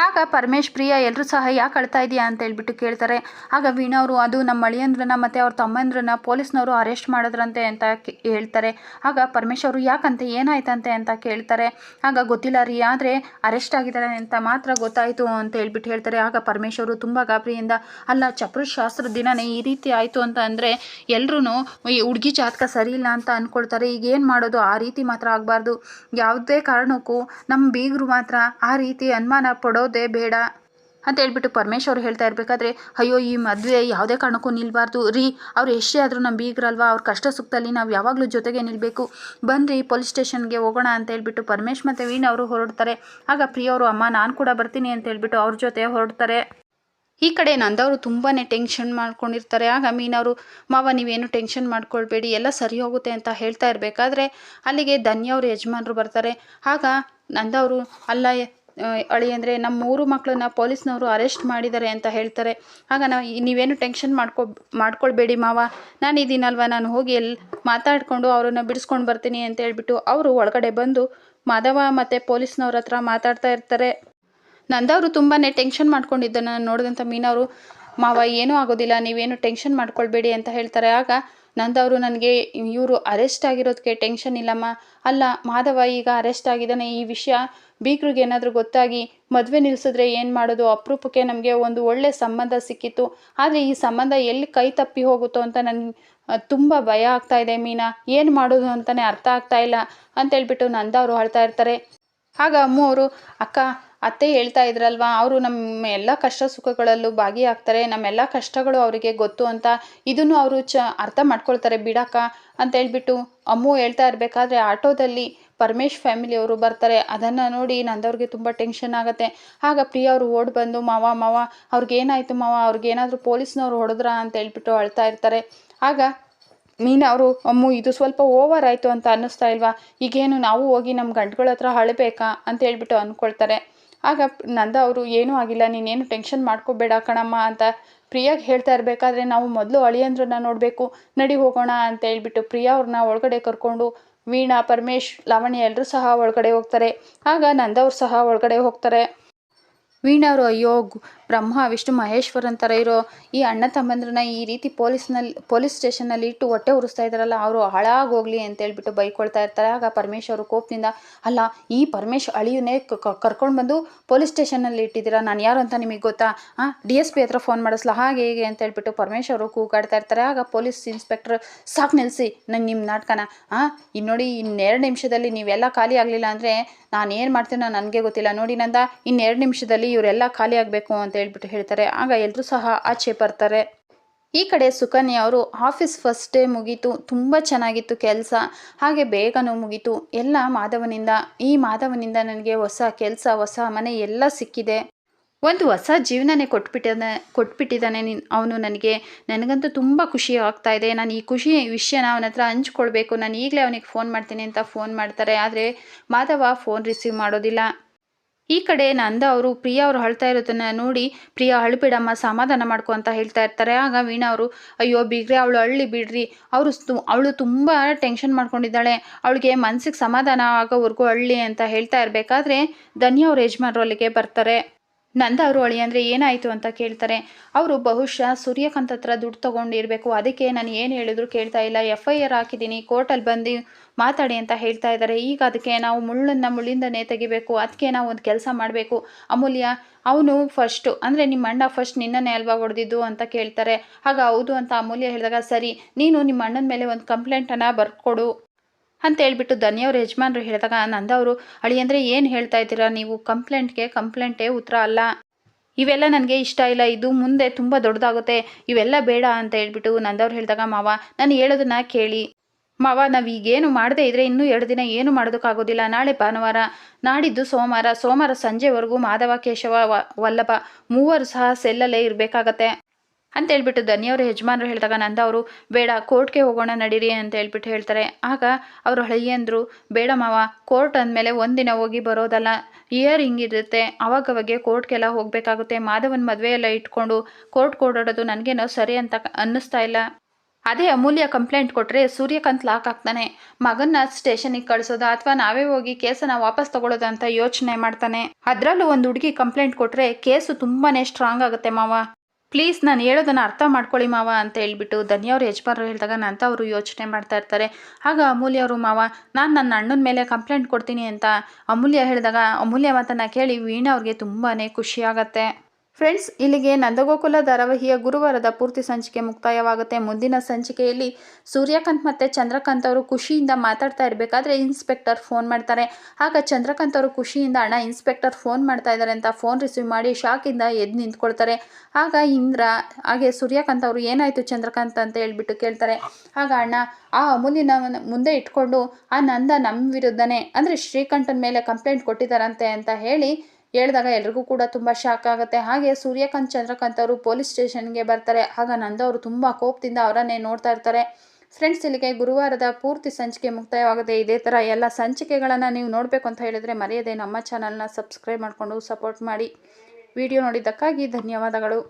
ಆಗ ಪರಮೇಶ್, ಪ್ರಿಯ ಎಲ್ಲರೂ ಸಹ ಯಾಕೆ ಅಳ್ತಾ ಇದೆಯಾ ಅಂತ ಹೇಳ್ಬಿಟ್ಟು ಕೇಳ್ತಾರೆ. ಆಗ ವೀಣಾ ಅವರು, ಅದು ನಮ್ಮ ಅಳಿಯಂದ್ರನ್ನ ಮತ್ತು ಅವ್ರ ತಮ್ಮಂದ್ರನ್ನ ಪೊಲೀಸ್ನವರು ಅರೆಸ್ಟ್ ಮಾಡಿದ್ರಂತೆ ಅಂತ ಹೇಳ್ತಾರೆ. ಆಗ ಪರಮೇಶ್ ಅವರು, ಯಾಕಂತೆ, ಏನಾಯ್ತಂತೆ? ಅಂತ ಕೇಳ್ತಾರೆ. ಆಗ ಗೊತ್ತಿಲ್ಲ, ರೀ, ಆದರೆ ಅರೆಸ್ಟ್ ಆಗಿದ್ದಾರೆ ಅಂತ ಮಾತ್ರ ಗೊತ್ತಾಯಿತು ಅಂತ ಹೇಳ್ಬಿಟ್ಟು ಹೇಳ್ತಾರೆ. ಆಗ ಪರಮೇಶ್ ಅವರು ತುಂಬ ಗಾಬರಿಯಿಂದ, ಅಲ್ಲ ಚಪ್ರಶಾಸ್ತ್ರದ ದಿನನೇ ಈ ರೀತಿ ಆಯಿತು ಅಂತ ಅಂದರೆ ಎಲ್ಲರೂ ಈ ಹುಡುಗಿ ಜಾತಕ ಸರಿ ಇಲ್ಲ ಅಂತ ಅಂದ್ಕೊಳ್ತಾರೆ ಈಗ ಏನು ಮಾಡೋದು? ಆ ರೀತಿ ಮಾತ್ರ ಆಗಬಾರ್ದು. ಯಾವುದೇ ಕಾರಣಕ್ಕೂ ನಮ್ಮ ಬೀಗರು ಮಾತ್ರ ಆ ರೀತಿ ಅನುಮಾನ ಪಡೋದೇ ಬೇಡ ಅಂತ ಹೇಳ್ಬಿಟ್ಟು ಪರಮೇಶ್ ಅವ್ರು ಹೇಳ್ತಾ ಇರಬೇಕಾದ್ರೆ, ಅಯ್ಯೋ, ಈ ಮದುವೆ ಯಾವುದೇ ಕಾರಣಕ್ಕೂ ನಿಲ್ಬಾರ್ದು. ರೀ, ಅವ್ರು ಎಷ್ಟೇ ಆದರೂ ನಮ್ಮ ಬೀಗ್ರಲ್ವಾ? ಅವ್ರ ಕಷ್ಟ ಸುಖದಲ್ಲಿ ನಾವು ಯಾವಾಗಲೂ ಜೊತೆಗೆ ನಿಲ್ಲಬೇಕು ಬನ್ನಿರಿ ಪೊಲೀಸ್ ಸ್ಟೇಷನ್ಗೆ ಹೋಗೋಣ ಅಂತ ಹೇಳ್ಬಿಟ್ಟು ಪರಮೇಶ್ ಮತ್ತು ವೀಣ್ ಅವರು ಹೊರಡ್ತಾರೆ. ಆಗ ಪ್ರಿಯವರು ಅಮ್ಮ, ನಾನು ಕೂಡ ಬರ್ತೀನಿ ಅಂತ ಹೇಳ್ಬಿಟ್ಟು ಅವ್ರ ಜೊತೆ ಹೊರಡ್ತಾರೆ. ಈ ಕಡೆ ನಂದವರು ತುಂಬಾ ಟೆನ್ಷನ್ ಮಾಡ್ಕೊಂಡಿರ್ತಾರೆ. ಆಗ ಮೀನವರು ಮಾವ, ನೀವೇನು ಟೆನ್ಷನ್ ಮಾಡ್ಕೊಳ್ಬೇಡಿ, ಎಲ್ಲ ಸರಿ ಹೋಗುತ್ತೆ ಅಂತ ಹೇಳ್ತಾ ಇರಬೇಕಾದ್ರೆ, ಅಲ್ಲಿಗೆ ಧನ್ಯವ್ರ ಯಜಮಾನರು ಬರ್ತಾರೆ. ಆಗ ನಂದವರು ಅಲ್ಲ ಅಳಿ ಅಂದರೆ ನಮ್ಮ ಮೂರು ಮಕ್ಕಳನ್ನ ಪೊಲೀಸ್ನವರು ಅರೆಸ್ಟ್ ಮಾಡಿದ್ದಾರೆ ಅಂತ ಹೇಳ್ತಾರೆ. ಆಗ ನಾವು ನೀವೇನು ಟೆನ್ಷನ್ ಮಾಡ್ಕೊ ಮಾಡ್ಕೊಳ್ಬೇಡಿ ಮಾವ. ನಾನು ಇದ್ದೀನಲ್ವ ನಾನು ಹೋಗಿ ಎಲ್ಲಿ ಮಾತಾಡಿಕೊಂಡು ಅವರನ್ನು ಬಿಡಿಸ್ಕೊಂಡು ಬರ್ತೀನಿ ಅಂತ ಹೇಳಿಬಿಟ್ಟು ಅವರು ಒಳಗಡೆ ಬಂದು ಮಾಧವ ಮತ್ತು ಪೊಲೀಸ್ನವ್ರ ಹತ್ರ ಮಾತಾಡ್ತಾ ಇರ್ತಾರೆ. ನಂದವರು ತುಂಬಾ ಟೆನ್ಷನ್ ಮಾಡ್ಕೊಂಡಿದ್ದನ್ನು ನೋಡಿದಂಥ ಮೀನವರು, ಮಾವ, ಏನೂ ಆಗೋದಿಲ್ಲ. ನೀವೇನು ಟೆನ್ಷನ್ ಮಾಡ್ಕೊಳ್ಬೇಡಿ ಅಂತ ಹೇಳ್ತಾರೆ. ಆಗ ನಂದವರು ನನಗೆ, ಇವರು ಅರೆಸ್ಟ್ ಆಗಿರೋದಕ್ಕೆ ಟೆನ್ಷನ್ ಇಲ್ಲಮ್ಮ. ಅಲ್ಲ, ಮಾಧವ ಈಗ ಅರೆಸ್ಟ್ ಆಗಿದ್ದಾನೆ. ಈ ವಿಷಯ ಬೀಗ್ರಿಗೆ ಏನಾದರೂ ಗೊತ್ತಾಗಿ ಮದುವೆ ನಿಲ್ಲಿಸಿದ್ರೆ ಏನು ಮಾಡೋದು? ಅಪರೂಪಕ್ಕೆ ನಮಗೆ ಒಂದು ಒಳ್ಳೆ ಸಂಬಂಧ ಸಿಕ್ಕಿತ್ತು. ಆದರೆ ಈ ಸಂಬಂಧ ಎಲ್ಲಿ ಕೈ ತಪ್ಪಿ ಹೋಗುತ್ತೋ ಅಂತ ನನಗೆ ತುಂಬ ಭಯ ಆಗ್ತಾ ಇದೆ ಮೀನಾ. ಏನು ಮಾಡೋದು ಅಂತಲೇ ಅರ್ಥ ಆಗ್ತಾ ಇಲ್ಲ. ಅಂತೇಳ್ಬಿಟ್ಟು ನಂದವರು ಹೇಳ್ತಾ ಇರ್ತಾರೆ. ಆಗ ಅಮ್ಮು ಅವರು, ಅಕ್ಕ, ಅತ್ತೆ ಹೇಳ್ತಾ ಇದ್ರಲ್ವಾ, ಅವರು ನಮ್ಮ ಎಲ್ಲ ಕಷ್ಟ ಸುಖಗಳಲ್ಲೂ ಭಾಗಿಯಾಗ್ತಾರೆ, ನಮ್ಮೆಲ್ಲ ಕಷ್ಟಗಳು ಅವರಿಗೆ ಗೊತ್ತು ಅಂತ ಇದನ್ನು ಅವರು ಚ ಅರ್ಥ ಮಾಡ್ಕೊಳ್ತಾರೆ, ಬಿಡಕ್ಕ ಅಂತ ಹೇಳ್ಬಿಟ್ಟು ಅಮ್ಮು ಹೇಳ್ತಾ ಇರಬೇಕಾದ್ರೆ ಆಟೋದಲ್ಲಿ ಪರಮೇಶ್ ಫ್ಯಾಮಿಲಿಯವರು ಬರ್ತಾರೆ. ಅದನ್ನು ನೋಡಿ ನಂದವ್ರಿಗೆ ತುಂಬ ಟೆನ್ಷನ್ ಆಗುತ್ತೆ. ಆಗ ಪ್ರಿಯ ಅವರು ಓಡ್ ಬಂದು, ಮಾವ ಮಾವ ಅವ್ರಿಗೇನಾಯಿತು ಮಾವ ಅವ್ರಿಗೇನಾದರೂ ಪೊಲೀಸ್ನವ್ರು ಹೊಡೆದ್ರಾ? ಅಂತ ಹೇಳ್ಬಿಟ್ಟು ಅಳ್ತಾ ಇರ್ತಾರೆ. ಆಗ ಮೀನು ಅವರು, ಅಮ್ಮು, ಇದು ಸ್ವಲ್ಪ ಓವರ್ ಆಯಿತು ಅಂತ ಅನ್ನಿಸ್ತಾ ಇಲ್ವಾ? ಈಗೇನು ನಾವು ಹೋಗಿ ನಮ್ಮ ಗಂಟುಗಳ ಹತ್ರ ಅಳಬೇಕಾ? ಅಂತ ಹೇಳ್ಬಿಟ್ಟು ಅಂದ್ಕೊಳ್ತಾರೆ ಆಗ ನಂದ ಅವರು, ಏನೂ ಆಗಿಲ್ಲ, ನೀನೇನು ಟೆನ್ಷನ್ ಮಾಡ್ಕೋಬೇಡ ಕಣಮ್ಮ ಅಂತ ಪ್ರಿಯಾಗೆ ಹೇಳ್ತಾ ಇರಬೇಕಾದ್ರೆ ನಾವು ಮೊದಲು ಅಳಿಯಂದ್ರನ್ನ ನೋಡಬೇಕು. ನಡಿ ಹೋಗೋಣ ಅಂತ ಹೇಳ್ಬಿಟ್ಟು ಪ್ರಿಯಾ ಅವ್ರನ್ನ ಒಳಗಡೆ ಕರ್ಕೊಂಡು ವೀಣಾ, ಪರಮೇಶ್, ಲಾವಣ್ಯ ಎಲ್ಲರೂ ಸಹ ಒಳಗಡೆ ಹೋಗ್ತಾರೆ. ಆಗ ನಂದವ್ರು ಸಹ ಒಳಗಡೆ ಹೋಗ್ತಾರೆ. ವೀಣಾ ಅವರು, ಅಯ್ಯೋ ಬ್ರಹ್ಮ, ವಿಷ್ಣು, ಮಹೇಶ್ವರ್ ಅಂತಾರೆ ಇರೋ ಈ ಅಣ್ಣ ತಮ್ಮಂದ್ರನ್ನ ಈ ರೀತಿ ಪೊಲೀಸ್ನಲ್ಲಿ ಪೊಲೀಸ್ ಸ್ಟೇಷನ್ನಲ್ಲಿ ಇಟ್ಟು ಹೊಟ್ಟೆ ಉರಿಸ್ತಾ ಇದ್ದಾರಲ್ಲ, ಅವರು ಹಾಳಾಗೋಗ್ಲಿ ಅಂತೇಳ್ಬಿಟ್ಟು ಬೈಕೊಳ್ತಾ ಇರ್ತಾರೆ. ಆಗ ಪರಮೇಶ್ವರ ಕೋಪದಿಂದ ಅಲ್ಲ, ಈ ಪರಮೇಶ್ ಅಳಿಯನ್ನೇ ಕರ್ಕೊಂಡು ಬಂದು ಪೊಲೀಸ್ ಸ್ಟೇಷನ್ನಲ್ಲಿ ಇಟ್ಟಿದ್ದೀರಾ? ನಾನು ಯಾರು ಅಂತ ನಿಮಗೆ ಗೊತ್ತಾ? ಹಾಂ ಡಿ ಎಸ್ ಪಿ ಹತ್ರ ಫೋನ್ ಮಾಡಿಸ್ಲಾ? ಹಾಗೆ ಹೇಗೆ ಅಂತ ಹೇಳ್ಬಿಟ್ಟು ಪರಮೇಶ್ ಅವರು ಕೂಗಾಡ್ತಾ ಇರ್ತಾರೆ. ಆಗ ಪೊಲೀಸ್ ಇನ್ಸ್ಪೆಕ್ಟರ್, ಸಾಕು ನಿಲ್ಲಿಸಿ ನಂಗೆ ನಿಮ್ಮ ನಾಟಕನ. ಹಾಂ ಇನ್ನು ನೋಡಿ ಇನ್ನೆರಡು ನಿಮಿಷದಲ್ಲಿ ನೀವೆಲ್ಲ ಖಾಲಿ ಆಗಲಿಲ್ಲ ಅಂದರೆ ನಾನು ಏನು ಮಾಡ್ತೀನೋ ನನಗೆ ಗೊತ್ತಿಲ್ಲ. ನೋಡಿ ನಂದ, ಇನ್ನೆರಡು ನಿಮಿಷದಲ್ಲಿ ಇವರೆಲ್ಲ ಖಾಲಿ ಆಗಬೇಕು ಅಂತ ಹೇಳ್ಬಿಟ್ಟು ಹೇಳ್ತಾರೆ. ಆಗ ಎಲ್ಲರೂ ಸಹ ಆಚೆ ಬರ್ತಾರೆ. ಈ ಕಡೆ ಸುಕನ್ಯಾ ಅವರು ಆಫೀಸ್ ಫಸ್ಟ್ ಡೇ ಮುಗೀತು. ತುಂಬ ಚೆನ್ನಾಗಿತ್ತು ಕೆಲಸ. ಹಾಗೆ ಬೇಗನೂ ಮುಗೀತು. ಎಲ್ಲ ಮಾಧವನಿಂದ, ಈ ಮಾಧವನಿಂದ ನನಗೆ ಹೊಸ ಕೆಲಸ, ಹೊಸ ಮನೆ ಎಲ್ಲ ಸಿಕ್ಕಿದೆ. ಒಂದು ಹೊಸ ಜೀವನನೇ ಕೊಟ್ಬಿಟ್ಟಿದ್ದಾನೆ ಕೊಟ್ಬಿಟ್ಟಿದ್ದಾನೆ ನಿನ್, ಅವನು ನನಗೆ. ನನಗಂತೂ ತುಂಬ ಖುಷಿ ಆಗ್ತಾ ಇದೆ. ನಾನು ಈ ಖುಷಿ ವಿಷಯನ ಅವನ ಹತ್ರ ಹಂಚ್ಕೊಳ್ಬೇಕು. ನಾನು ಈಗಲೇ ಅವನಿಗೆ ಫೋನ್ ಮಾಡ್ತೀನಿ ಅಂತ ಫೋನ್ ಮಾಡ್ತಾರೆ. ಆದರೆ ಮಾಧವ ಫೋನ್ ರಿಸೀವ್ ಮಾಡೋದಿಲ್ಲ. ಈ ಕಡೆ ನಂದ ಅವರು, ಪ್ರಿಯಾ ಅವರು ಅಳ್ತಾ ಇರೋದನ್ನ ನೋಡಿ ಪ್ರಿಯಾ ಅಳ್ಬಿಡಮ್ಮ ಸಮಾಧಾನ ಮಾಡ್ಕೊ ಅಂತ ಹೇಳ್ತಾ ಇರ್ತಾರೆ. ಆಗ ವೀಣಾ ಅವರು, ಅಯ್ಯೋ, ಬಿಗ್ರೆ, ಅವಳು ಅಳ್ಳಿ ಬಿಡ್ರಿ. ಅವರು ಅವಳು ತುಂಬ ಟೆನ್ಷನ್ ಮಾಡ್ಕೊಂಡಿದ್ದಾಳೆ. ಅವಳಿಗೆ ಮನ್ಸಿಗೆ ಸಮಾಧಾನ ಆಗೋವರೆಗೂ ಅಳ್ಳಿ ಅಂತ ಹೇಳ್ತಾ ಇರಬೇಕಾದ್ರೆ ಧನ್ಯ ಅವ್ರ ಯಜಮಾನರು ಅಲ್ಲಿಗೆ ಬರ್ತಾರೆ. ನಂದ ಅವರು ಅಳಿ ಅಂದರೆ ಏನಾಯಿತು ಅಂತ ಕೇಳ್ತಾರೆ. ಅವರು ಬಹುಶಃ ಸೂರ್ಯಕಾಂತ್ ಹತ್ರ ದುಡ್ಡು ತೊಗೊಂಡಿರಬೇಕು. ಅದಕ್ಕೆ ನಾನು ಏನು ಹೇಳಿದ್ರು ಕೇಳ್ತಾ ಇಲ್ಲ. ಎಫ್ ಐ ಆರ್ ಹಾಕಿದ್ದೀನಿ. ಕೋರ್ಟಲ್ಲಿ ಬಂದು ಮಾತಾಡಿ ಅಂತ ಹೇಳ್ತಾ ಇದ್ದಾರೆ. ಈಗ ಅದಕ್ಕೆ ನಾವು ಮುಳ್ಳನ್ನು ಮುಳ್ಳಿಂದನೇ ತೆಗಿಬೇಕು. ಅದಕ್ಕೆ ನಾವು ಒಂದು ಕೆಲಸ ಮಾಡಬೇಕು. ಅಮೂಲ್ಯ, ಅವನು ಫಸ್ಟು ಅಂದರೆ ನಿಮ್ಮ ಅಣ್ಣ ಫಸ್ಟ್ ನಿನ್ನನ್ನೇ ಅಲ್ವಾ ಹೊಡೆದಿದ್ದು ಅಂತ ಕೇಳ್ತಾರೆ. ಆಗ ಹೌದು ಅಂತ ಅಮೂಲ್ಯ ಹೇಳಿದಾಗ, ಸರಿ, ನೀನು ನಿಮ್ಮ ಅಣ್ಣನ ಮೇಲೆ ಒಂದು ಕಂಪ್ಲೇಂಟನ್ನು ಬರ್ಕೊಡು. ಅಂತ ಹೇಳ್ಬಿಟ್ಟು ಧನ್ಯವ್ರ ಯಜಮಾನ್ರು ಹೇಳಿದಾಗ ನಂದವರು ಅಳಿ ಅಂದರೆ ಏನು ಹೇಳ್ತಾ ಇದ್ದೀರಾ? ನೀವು ಕಂಪ್ಲೇಂಟ್ಗೆ ಕಂಪ್ಲೇಂಟೇ ಉತ್ತರ ಅಲ್ಲ. ಇವೆಲ್ಲ ನನಗೆ ಇಷ್ಟ ಇಲ್ಲ. ಇದು ಮುಂದೆ ತುಂಬ ದೊಡ್ಡದಾಗುತ್ತೆ. ಇವೆಲ್ಲ ಬೇಡ ಅಂತ ಹೇಳ್ಬಿಟ್ಟು ನಂದವ್ರು ಹೇಳಿದಾಗ, ಮಾವ, ನಾನು ಹೇಳೋದನ್ನ ಕೇಳಿ. ಮಾವ, ನಾವು ಈಗೇನು ಮಾಡದೇ ಇದ್ದರೆ ಇನ್ನೂ ಎರಡು ದಿನ ಏನು ಮಾಡೋದಕ್ಕಾಗೋದಿಲ್ಲ. ನಾಳೆ ಭಾನುವಾರ, ನಾಡಿದ್ದು ಸೋಮವಾರ ಸೋಮವಾರ ಸಂಜೆವರೆಗೂ ಮಾಧವ, ಕೇಶವ ವಲ್ಲಭ ಮೂವರು ಸಹ ಸೆಲ್ಲಲ್ಲೇ ಇರಬೇಕಾಗತ್ತೆ. ಅಂತ ಹೇಳ್ಬಿಟ್ಟು ಧನಿಯವರು ಯಜಮಾನರು ಹೇಳಿದಾಗ ನಂದ ಅವರು, ಬೇಡ, ಕೋರ್ಟ್ಗೆ ಹೋಗೋಣ ನಡೀರಿ ಅಂತ ಹೇಳ್ಬಿಟ್ಟು ಹೇಳ್ತಾರೆ. ಆಗ ಅವರು ಹಳೆಯಂದರು ಬೇಡ ಮಾವ, ಕೋರ್ಟ್ ಅಂದಮೇಲೆ ಒಂದಿನ ಹೋಗಿ ಬರೋದಲ್ಲ. ಇಯರ್ ಹಿಂಗಿರುತ್ತೆ. ಅವಾಗವಾಗೆ ಕೋರ್ಟ್ಗೆಲ್ಲ ಹೋಗಬೇಕಾಗುತ್ತೆ. ಮಾಧವನ ಮದುವೆ ಎಲ್ಲ ಇಟ್ಕೊಂಡು ಕೋರ್ಟ್ ಓಡಾಡೋದು ನನಗೇನೋ ಸರಿ ಅಂತ ಅನ್ನಿಸ್ತಾ ಇಲ್ಲ. ಅದೇ ಅಮೂಲ್ಯ ಕಂಪ್ಲೇಂಟ್ ಕೊಟ್ಟರೆ ಸೂರ್ಯಕಾಂತ್ ಲಾಕ್ ಆಗ್ತಾನೆ. ಮಗನ್ನ ಸ್ಟೇಷನಿಗೆ ಕಳಿಸೋದು ಅಥವಾ ನಾವೇ ಹೋಗಿ ಕೇಸನ್ನು ವಾಪಸ್ ತಗೊಳ್ಳೋದು ಅಂತ ಯೋಚನೆ ಮಾಡ್ತಾನೆ. ಅದರಲ್ಲೂ ಒಂದು ಹುಡುಗಿ ಕಂಪ್ಲೇಂಟ್ ಕೊಟ್ಟರೆ ಕೇಸು ತುಂಬಾ ಸ್ಟ್ರಾಂಗ್ ಆಗುತ್ತೆ ಮಾವ. ಪ್ಲೀಸ್ ನಾನು ಹೇಳೋದನ್ನು ಅರ್ಥ ಮಾಡ್ಕೊಳ್ಳಿ ಮಾವ ಅಂತ ಹೇಳ್ಬಿಟ್ಟು ಧನ್ಯವ್ರ ಯಜಮಾನರು ಹೇಳಿದಾಗ ನಂತ ಅವರು ಯೋಚನೆ ಮಾಡ್ತಾ ಇರ್ತಾರೆ. ಆಗ ಅಮೂಲ್ಯ ಅವರು, ಮಾವ, ನಾನು ನನ್ನ ಅಣ್ಣನ ಮೇಲೆ ಕಂಪ್ಲೇಂಟ್ ಕೊಡ್ತೀನಿ ಅಂತ ಅಮೂಲ್ಯ ಹೇಳಿದಾಗ, ಅಮೂಲ್ಯ ಮಾತನ್ನು ಕೇಳಿ ವೀಣಾ ಅವ್ರಿಗೆ ತುಂಬಾ ಖುಷಿಯಾಗತ್ತೆ ಫ್ರೆಂಡ್ಸ್, ಇಲ್ಲಿಗೆ ನಂದಗೋಕುಲ ಧಾರಾವಾಹಿಯ ಗುರುವಾರದ ಪೂರ್ತಿ ಸಂಚಿಕೆ ಮುಕ್ತಾಯವಾಗುತ್ತೆ. ಮುಂದಿನ ಸಂಚಿಕೆಯಲ್ಲಿ ಸೂರ್ಯಕಾಂತ್ ಮತ್ತು ಚಂದ್ರಕಾಂತ್ ಅವರು ಖುಷಿಯಿಂದ ಮಾತಾಡ್ತಾ ಇರಬೇಕಾದ್ರೆ ಇನ್ಸ್ಪೆಕ್ಟರ್ ಫೋನ್ ಮಾಡ್ತಾರೆ. ಆಗ ಚಂದ್ರಕಾಂತ್ ಅವರು ಖುಷಿಯಿಂದ, ಅಣ್ಣ, ಇನ್ಸ್ಪೆಕ್ಟರ್ ಫೋನ್ ಮಾಡ್ತಾ ಇದ್ದಾರೆ ಅಂತ ಫೋನ್ ರಿಸೀವ್ ಮಾಡಿ ಶಾಕಿಂದ ಎದ್ದು ನಿಂತ್ಕೊಳ್ತಾರೆ. ಆಗ ಇಂದ್ರ, ಹಾಗೆ ಸೂರ್ಯಕಾಂತ್ ಅವರು, ಏನಾಯಿತು ಚಂದ್ರಕಾಂತ್ ಅಂತ ಹೇಳ್ಬಿಟ್ಟು ಕೇಳ್ತಾರೆ. ಆಗ, ಅಣ್ಣ, ಆ ಅಮೂಲ್ಯನ ಮುಂದೆ ಇಟ್ಕೊಂಡು, ಆ ನಂದ ನಮ್ಮ ವಿರುದ್ಧನೇ, ಅಂದರೆ ಶ್ರೀಕಂಠನ ಮೇಲೆ ಕಂಪ್ಲೇಂಟ್ ಕೊಟ್ಟಿದ್ದಾರಂತೆ ಅಂತ ಹೇಳಿ ಹೇಳಿದಾಗ ಎಲ್ರಿಗೂ ಕೂಡ ತುಂಬ ಶಾಕ್ ಆಗುತ್ತೆ. ಹಾಗೆ ಸೂರ್ಯಕಾಂತ್, ಚಂದ್ರಕಾಂತ್ ಅವರು ಪೊಲೀಸ್ ಸ್ಟೇಷನ್ಗೆ ಬರ್ತಾರೆ. ಆಗ ನಂದು ಅವರು ತುಂಬ ಕೋಪದಿಂದ ಅವರನ್ನೇ ನೋಡ್ತಾ ಇರ್ತಾರೆ. ಫ್ರೆಂಡ್ಸ್ ಇಲ್ಲಿಗೆ ಗುರುವಾರದ ಪೂರ್ತಿ ಸಂಚಿಕೆ ಮುಕ್ತಾಯವಾಗುತ್ತೆ. ಇದೇ ಥರ ಎಲ್ಲ ಸಂಚಿಕೆಗಳನ್ನು ನೀವು ನೋಡಬೇಕು ಅಂತ ಹೇಳಿದರೆ ಮರೆಯದೆ ನಮ್ಮ ಚಾನಲ್ನ ಸಬ್ಸ್ಕ್ರೈಬ್ ಮಾಡಿಕೊಂಡು ಸಪೋರ್ಟ್ ಮಾಡಿ. ವಿಡಿಯೋ ನೋಡಿದ್ದಕ್ಕಾಗಿ ಧನ್ಯವಾದಗಳು.